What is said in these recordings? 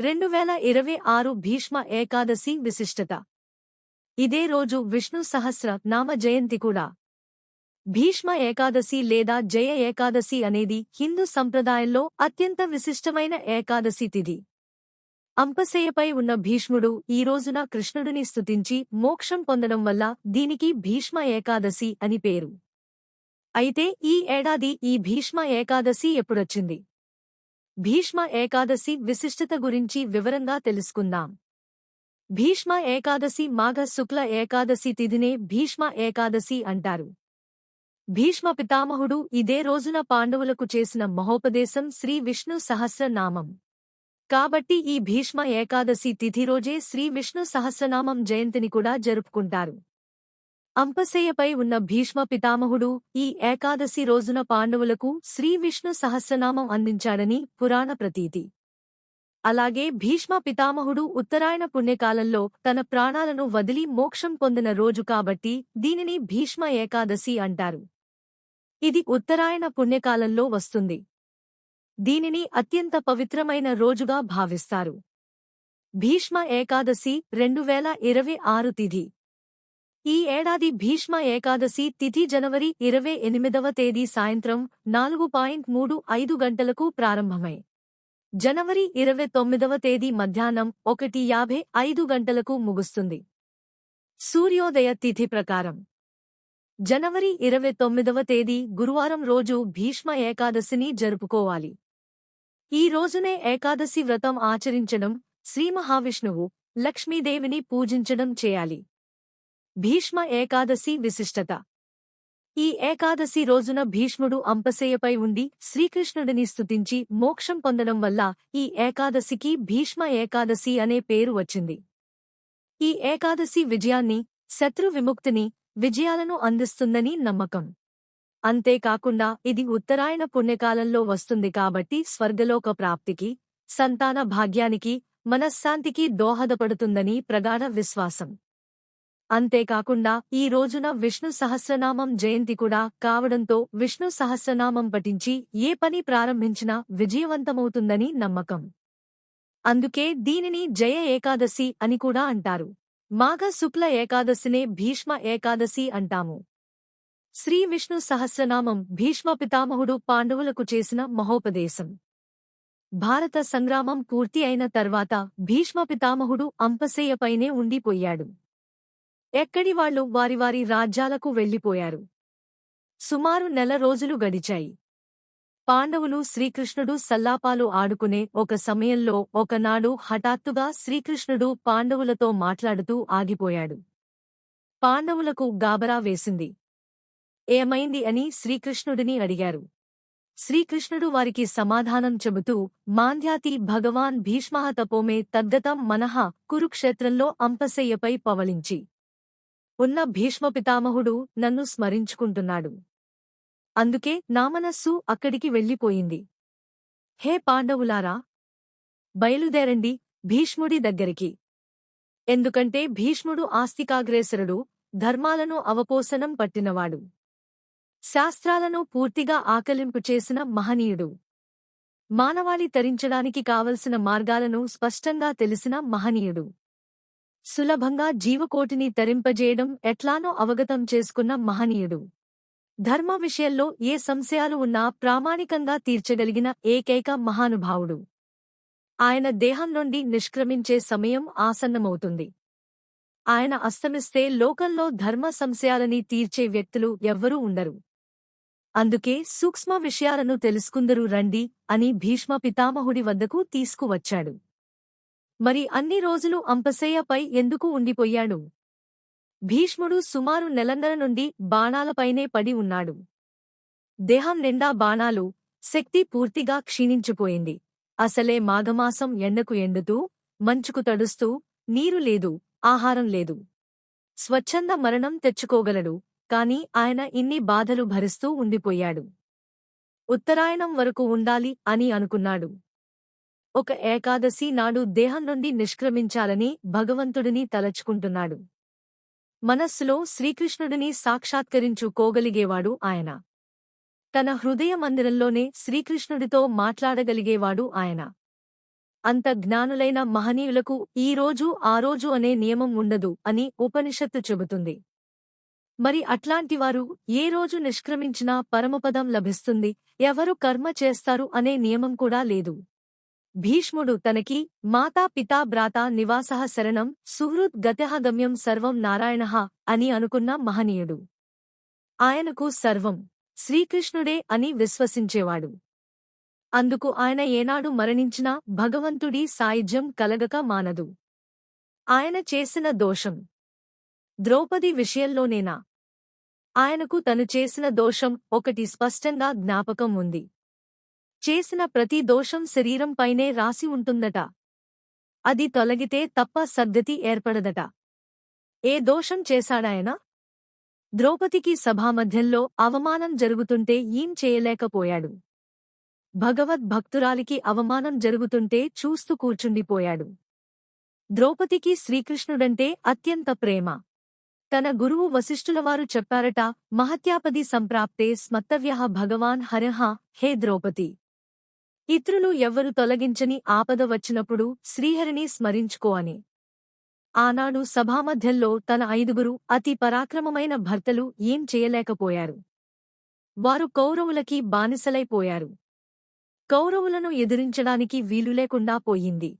రెండు వేల ఇరవై ఆరు భీష్మ ఏకాదశి విశిష్టత. ఇదే రోజు విష్ణు సహస్ర నామ జయంతి కూడా. భీష్మ ఏకాదశి లేదా జయ ఏకాదశి అనేది హిందూ సంప్రదాయంలో అత్యంత విశిష్టమైన ఏకాదశి తిథి. అంపశయ్యపై ఉన్న భీష్ముడు ఈ రోజున కృష్ణుడిని స్తుతించి మోక్షం పొందడం వల్ల దీనికి భీష్మ ఏకాదశి అని పేరు. అయితే ఈ ఏడాది ఈ భీష్మ ఏకాదశి ఎప్పుడొచ్చింది? భీష్మ ఏకాదశి విశిష్టత గురించి వివరంగా తెలుసుకుందాం. భీష్మ ఏకాదశి మాఘ శుక్ల ఏకాదశి తిథినే భీష్మ ఏకాదశి అంటారు. భీష్మ పితామహుడు ఇదే రోజున పాండవులకు చేసిన మహోపదేశం శ్రీ విష్ణు సహస్రనామం. కాబట్టి ఈ భీష్మ ఏకాదశి తిథి రోజే శ్రీ విష్ణు సహస్రనామం జయంతిని కూడా జరుపుకుంటారు. అంపశయ్యపై ఉన్న భీష్మ పితామహుడు ఈ ఏకాదశి రోజున పాండవులకు శ్రీ విష్ణు సహస్రనామం అందించాడని పురాణ ప్రతీతి. అలాగే భీష్మ పితామహుడు ఉత్తరాయణ పుణ్యకాలంలో తన ప్రాణాలను వదిలి మోక్షం పొందిన రోజు కాబట్టి దీనిని భీష్మ ఏకాదశి అంటారు. ఇది ఉత్తరాయణ పుణ్యకాలంలో వస్తుంది. దీనిని అత్యంత పవిత్రమైన రోజుగా భావిస్తారు. భీష్మ ఏకాదశి రెండు వేల ఇరవై ఆరు తిథి. ఈ ఏడాది భీష్మ ఏకాదశి తిథి జనవరి ఇరవై ఎనిమిదవ తేదీ సాయంత్రం నాలుగు పాయింట్ మూడు ఐదు గంటలకు ప్రారంభమై జనవరి ఇరవై తొమ్మిదవ తేదీ మధ్యాహ్నం ఒకటి యాభై ఐదు గంటలకు ముగుస్తుంది. సూర్యోదయ తిథి ప్రకారం జనవరి ఇరవై తొమ్మిదవ తేదీ గురువారం రోజు భీష్మ ఏకాదశిని జరుపుకోవాలి. ఈ రోజునే ఏకాదశి వ్రతం ఆచరించడం శ్రీ మహావిష్ణువు లక్ష్మీదేవిని పూజించడం చేయాలి. భీష్మ ఏకాదశి విశిష్టత. ఈ ఏకాదశి రోజున భీష్ముడు అంపశయ్యపై ఉండి శ్రీకృష్ణుడిని స్తుతించి మోక్షం పొందడం వల్ల ఈ ఏకాదశికి భీష్మ ఏకాదశి అనే పేరు వచ్చింది. ఈ ఏకాదశి విజయాన్ని శత్రు విముక్తిని విజయాలను అందిస్తుందని నమ్మకం. అంతేకాకుండా ఇది ఉత్తరాయణ పుణ్యకాలంలో వస్తుంది కాబట్టి స్వర్గలోక ప్రాప్తికి సంతాన భాగ్యానికి మనశ్శాంతికి దోహదపడుతుందని ప్రగాఢ విశ్వాసం. అంతేకాకుండా ఈ రోజున విష్ణు సహస్రనామం జయంతి కూడా కావడంతో విష్ణు సహస్రనామం పఠించి ఏ పని ప్రారంభించినా విజయవంతమవుతుందని నమ్మకం. అందుకే దీనిని జయ ఏకాదశి అని కూడా అంటారు. మాఘ శుక్ల ఏకాదశినే భీష్మ ఏకాదశి అంటాము. శ్రీ విష్ణు సహస్రనామం భీష్మ పితామహుడు పాండవులకు చేసిన మహోపదేశం. భారత సంగ్రామం పూర్తి అయిన తర్వాత భీష్మ పితామహుడు అంపశయ్యపైనే ఉండిపోయాడు. ఎక్కడి వాళ్ళు వారి వారి రాజ్యాలకు వెళ్ళిపోయారు సుమారు నెల రోజులు గడిచాయి. పాండవులు శ్రీకృష్ణుడు సల్లాపాలు ఆడుకునే ఒక సమయంలో ఒకనాడు హఠాత్తుగా శ్రీకృష్ణుడు పాండవులతో మాట్లాడుతూ ఆగిపోయాడు. పాండవులకు గాబరా వేసింది. ఏమైంది అని శ్రీకృష్ణుడిని అడిగారు. శ్రీకృష్ణుడు వారికి సమాధానం చెబుతూ మాంధ్యాతి భగవాన్ భీష్మహ తపోమే తద్గతం మనః కురుక్షేత్రంలో అంపశయ్యపై పవలించి ఉన్న భీష్మపితామహుడు నన్ను స్మరించుకుంటున్నాడు. అందుకే నా మనస్సు అక్కడికి వెళ్ళిపోయింది. హే పాండవులారా! బయలుదేరండి భీష్ముడి దగ్గరికి. ఎందుకంటే భీష్ముడు ఆస్తికాగ్రేసరుడు ధర్మాలను అవపోసనం పట్టినవాడు. శాస్త్రాలను పూర్తిగా ఆకలింపు చేసిన మహనీయుడు. మానవాళి తరించడానికి కావలసిన మార్గాలను స్పష్టంగా తెలిసిన మహనీయుడు. సులభంగా జీవకోటిని తరింపజేయడం ఎట్లానో అవగతం చేసుకున్న మహనీయుడు. ధర్మ విషయంలో ఏ సంశయాలు ఉన్నా ప్రామాణికంగా తీర్చగలిగిన ఏకైక మహానుభావుడు. ఆయన దేహం నుండి నిష్క్రమించే సమయం ఆసన్నమవుతుంది. ఆయన అస్తమిస్తే లోకంలో ధర్మ సంశయాలని తీర్చే వ్యక్తులు ఎవ్వరూ ఉండరు. అందుకే సూక్ష్మ విషయాలను తెలుసుకుందరు రండి అని భీష్మ పితామహుడి వద్దకు తీసుకువచ్చాడు. మరి అన్ని రోజులు అంపశయ్యపై ఎందుకు ఉండిపోయాడు? భీష్ముడు సుమారు నెలందర నుండి బాణాలపైనే పడి ఉన్నాడు. దేహం నిండా బాణాలు శక్తి పూర్తిగా క్షీణించిపోయింది. అసలే మాఘమాసం ఎండకు ఎండుతూ మంచుకు తడుస్తూ నీరు లేదు ఆహారం లేదు. స్వచ్ఛంద మరణం తెచ్చుకోగలడు కాని ఆయన ఇన్ని బాధలు భరిస్తూ ఉండిపోయాడు. ఉత్తరాయణం వరకు ఉండాలి అని అనుకున్నాడు. ఒక ఏకాదశి నాడు దేహం నుండి నిష్క్రమించాలని భగవంతుడిని తలచుకుంటున్నాడు. మనస్సులో శ్రీకృష్ణుడిని సాక్షాత్కరించుకోగలిగేవాడు ఆయన. తన హృదయ మందిరంలోనే శ్రీకృష్ణుడితో మాట్లాడగలిగేవాడు ఆయన. అంత జ్ఞానులైన మహనీయులకు ఈ రోజు ఆ రోజు అనే నియమం ఉండదు అని ఉపనిషత్తు చెబుతుంది. మరి అట్లాంటివారు ఏ రోజు నిష్క్రమించినా పరమపదం లభిస్తుంది ఎవరు కర్మ చేస్తారు అనే నియమం కూడా లేదు. భీష్ముడు తనకి మాతా పితా భ్రాత నివాసః శరణం సుహృద్ గతః సర్వం నారాయణః అని అనుకున్న మహనీయుడు. ఆయనకు సర్వం శ్రీకృష్ణుడే అని విశ్వసించేవాడు. అందుకు ఆయన ఏనాడు మరణించినా భగవంతుడి సాయుధ్యం కలగక మానదు. ఆయన చేసిన దోషం ద్రౌపది విషయంలోనేనా? ఆయనకు తను చేసిన దోషం ఒకటి స్పష్టంగా జ్ఞాపకం ఉంది. చేసిన ప్రతి దోషం శరీరంపైనే రాసి ఉంటుందట. అది తొలగితే తప్ప సద్గతి ఏర్పడదట. ఏ దోషం చేశాడాయన? ద్రౌపదికి సభామధ్యంలో అవమానం జరుగుతుంటే ఏం చేయలేకపోయాడు. భగవద్భక్తురాలికి అవమానం జరుగుతుంటే చూస్తూ కూర్చుండిపోయాడు. ద్రౌపదికి శ్రీకృష్ణుడంటే అత్యంత ప్రేమ. తన గురువు వశిష్ఠులవారు చెప్పారట మహత్యాపది సంప్రాప్తే స్మత్తవ్య భగవాన్ హరహ హే ద్రౌపది. ఇతరులు ఎవ్వరు తొలగించని ఆపద వచ్చినప్పుడు శ్రీహరిని స్మరించుకో అని. ఆనాడు సభామధ్యంలో తన ఐదుగురు అతి పరాక్రమమైన భర్తలు ఏం చేయలేకపోయారు. వారు కౌరవులకి బానిసలైపోయారు కౌరవులను ఎదిరించడానికి వీలులేకుండా పోయింది.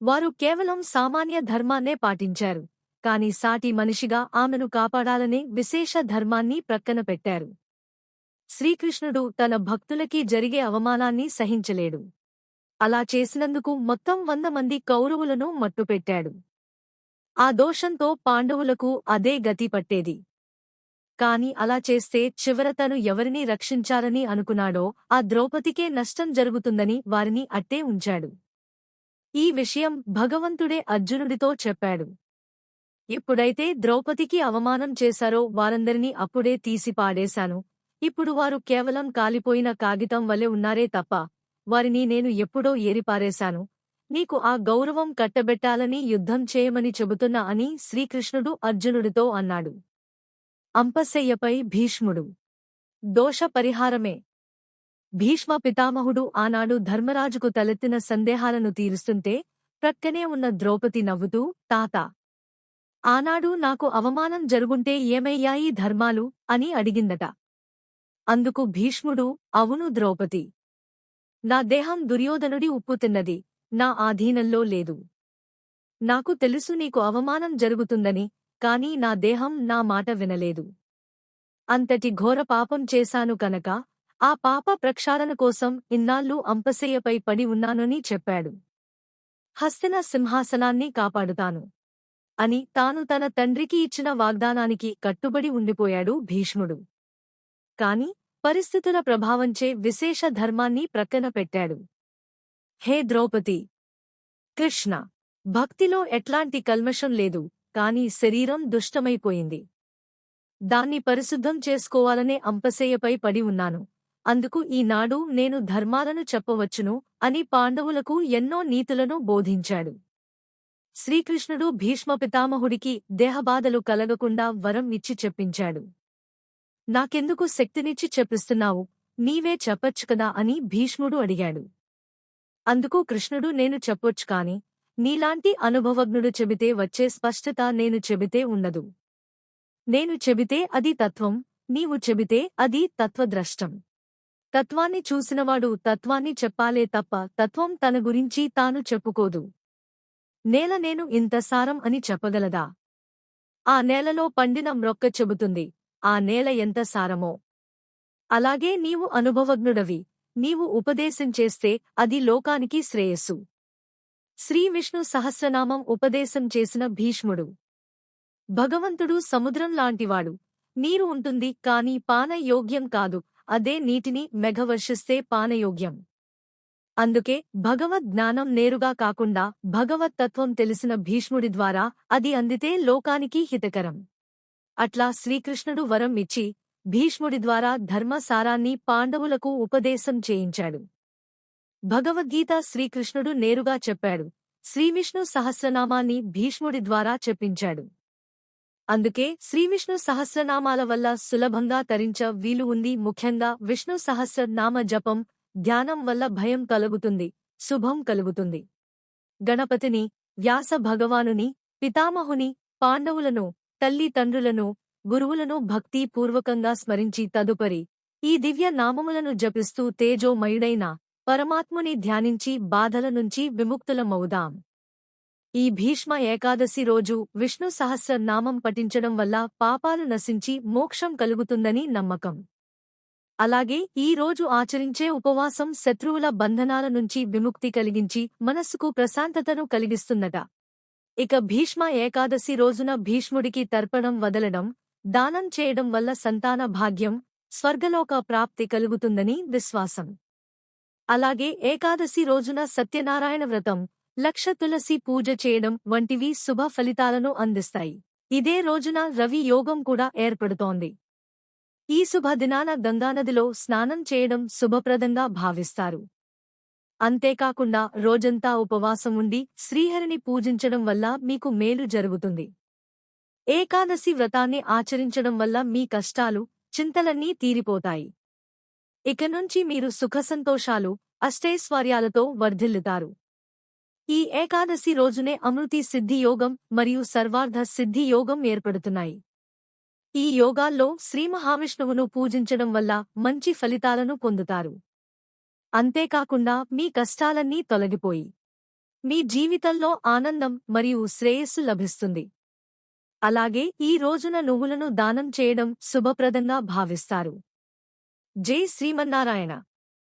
వారు కేవలం సామాన్య ధర్మాన్నే పాటించారు కాని సాటి మనిషిగా ఆమెను కాపాడాలనే విశేష ధర్మాన్ని ప్రక్కన పెట్టారు. శ్రీకృష్ణుడు తన భక్తులకి జరిగే అవమానాన్ని సహించలేడు. అలా చేసినందుకు మొత్తం వంద మంది కౌరవులను మట్టుపెట్టాడు. ఆ దోషంతో పాండవులకు అదే గతి పట్టేది. కాని అలా చేస్తే చివర తను ఎవరిని రక్షించాలని అనుకున్నాడో ఆ ద్రౌపదికే నష్టం జరుగుతుందని వారిని అట్టే ఉంచాడు. ఈ విషయం భగవంతుడే అర్జునుడితో చెప్పాడు. ఎప్పుడైతే ద్రౌపదికి అవమానం చేశారో వారందరినీ అప్పుడే తీసి పాడేశాను ఇప్పుడు వారు కేవలం కాలిపోయిన కాగితం వలె ఉన్నారే తప్ప వారిని నేను ఎప్పుడో ఏరిపారేశాను. నీకు ఆ గౌరవం కట్టబెట్టాలని యుద్ధం చేయమని చెబుతున్నా అని శ్రీకృష్ణుడు అర్జునుడితో అన్నాడు. అంపశయ్యపై భీష్ముడు. దోష పరిహారమే. భీష్మ పితామహుడు ఆనాడు ధర్మరాజుకు తలెత్తిన సందేహాలను తీరుస్తుంటే ప్రక్కనే ఉన్న ద్రౌపది నవ్వుతూ తాత! ఆనాడు నాకు అవమానం జరుగుంటే ఏమయ్యాయి ధర్మాలు? అని అడిగిందట. అందుకు భీష్ముడు అవును ద్రౌపది! నా దేహం దుర్యోధనుడి ఉప్పు తిన్నది నా ఆధీనంలో లేదు. నాకు తెలుసు నీకు అవమానం జరుగుతుందని కాని నా దేహం నా మాట వినలేదు. అంతటి ఘోర పాపం చేశాను కనుక ఆ పాప ప్రక్షాళన కోసం ఇన్నాళ్ళు అంపశయ్యపై పడి ఉన్నానని చెప్పాడు. హస్తిన సింహాసనాన్ని కాపాడుతాను అని తాను తన తండ్రికి ఇచ్చిన వాగ్దానానికి కట్టుబడి ఉండిపోయాడు భీష్ముడు. కాని పరిస్థితుల ప్రభావంచే విశేష ధర్మాన్ని ప్రక్కన పెట్టాడు. హే ద్రౌపది! కృష్ణ! భక్తిలో ఎట్లాంటి కల్మషం లేదు కాని శరీరం దుష్టమైపోయింది. దాన్ని పరిశుద్ధం చేసుకోవాలనే అంపశయ్యపై పడి ఉన్నాను. అందుకు ఈనాడు నేను ధర్మాలను చెప్పవచ్చును అని పాండవులకు ఎన్నో నీతులను బోధించాడు. శ్రీకృష్ణుడు భీష్మ పితామహుడికి దేహబాధలు కలగకుండా వరం ఇచ్చి చెప్పించాడు. నాకెందుకు శక్తినిచ్చి చెప్పిస్తున్నావు? నీవే చెప్పొచ్చు కదా అని భీష్ముడు అడిగాడు. అందుకు కృష్ణుడు నేను చెప్పొచ్చు కాని నీలాంటి అనుభవజ్ఞుడు చెబితే వచ్చే స్పష్టత నేను చెబితే ఉండదు. నేను చెబితే అది తత్వం నీవు చెబితే అది తత్వద్రష్టం. తత్వాన్ని చూసినవాడు తత్వాన్ని చెప్పాలే తప్ప తత్వం తన గురించి తాను చెప్పుకోదు. నేల నేను ఇంత సారం అని చెప్పగలదా? ఆ నేలలో పండిన మ్రొక్క చెబుతుంది. ఆ నేల ఎంత సారమో. అలాగే నీవు అనుభవజ్ఞుడవి. నీవు ఉపదేశం చేస్తే అది లోకానికి శ్రేయస్సు. శ్రీ విష్ణు సహస్రనామం ఉపదేశం చేసిన భీష్ముడు. భగవంతుడు సముద్రం లాంటివాడు. నీరు ఉంటుంది కాని పానయోగ్యం కాదు. అదే నీటిని మెఘవర్షిస్తే పానయోగ్యం అందుకే భగవద్ జ్ఞానం నేరుగా కాకుండా భగవత్ తత్వం తెలిసిన భీష్ముడి ద్వారా అది అందితే లోకానికి హితకరం. అట్లా శ్రీకృష్ణుడు వరం ఇచ్చి భీష్ముడి ద్వారా ధర్మసారాన్ని పాండవులకు ఉపదేశం చేయించాడు. భగవద్గీత శ్రీకృష్ణుడు నేరుగా చెప్పాడు. శ్రీవిష్ణు సహస్రనామాన్ని భీష్ముడి ద్వారా చెప్పించాడు. అందుకే శ్రీవిష్ణు సహస్రనామాల వల్ల సులభంగా తరించ వీలు ఉంది. ముఖ్యంగా విష్ణు సహస్రనామ జపం ధ్యానం వల్ల భయం కలుగుతుంది శుభం కలుగుతుంది. గణపతిని వ్యాస భగవానుని పితామహుని పాండవులను తల్లి తండ్రులను గురువులను భక్తిపూర్వకంగా స్మరించి తదుపరి ఈ దివ్య నామములను జపిస్తూ తేజోమయుడైన పరమాత్ముని ధ్యానించి బాధల నుంచి విముక్తులమవుదాం. ఈ భీష్మ ఏకాదశి రోజు విష్ణు సహస్ర నామం పఠించడం వల్ల పాపాలు నశించి మోక్షం కలుగుతుందని నమ్మకం. అలాగే ఈ రోజు ఆచరించే ఉపవాసం శత్రువుల బంధనాల నుంచి విముక్తి కలిగించి మనస్సుకు ప్రశాంతతను కలిగిస్తున్నట. ఇక భీష్మ ఏకాదశి రోజున భీష్ముడికి తర్పణం వదలడం దానం చేయడం వల్ల సంతాన భాగ్యం స్వర్గలోక ప్రాప్తి కలుగుతుందని విశ్వాసం. అలాగే ఏకాదశి రోజున సత్యనారాయణ వ్రతం లక్ష తులసి పూజ చేయడం వంటివి శుభ ఫలితాలను అందిస్తాయి. ఇదే రోజున రవి యోగం కూడా ఏర్పడుతోంది. ఈ శుభ దినాన గంగానదిలో స్నానం చేయడం శుభప్రదంగా భావిస్తారు. అంతేకాకుండా రోజంతా ఉపవాసం ఉండి శ్రీహరిని పూజించడం వల్ల మీకు మేలు జరుగుతుంది. ఏకాదశి వ్రతాన్ని ఆచరించడం వల్ల మీ కష్టాలు చింతలన్నీ తీరిపోతాయి. ఇక నుంచి మీరు సుఖసంతోషాలు అష్టైశ్వర్యాలతో వర్ధిల్లుతారు. ఈ ఏకాదశి రోజునే అమృతి సిద్ధి యోగం మరియు సర్వార్ధ సిద్ధి యోగం ఏర్పడుతున్నాయి. ఈ యోగాల్లో శ్రీ మహావిష్ణువును పూజించడం వల్ల మంచి ఫలితాలను పొందుతారు. అంతేకాకుండా మీ కష్టాలన్నీ తొలగిపోయి మీ జీవితంలో ఆనందం మరియు శ్రేయస్సు లభిస్తుంది. అలాగే ఈ రోజున నువ్వులను దానం చేయడం శుభప్రదంగా భావిస్తారు. జై శ్రీమన్నారాయణ.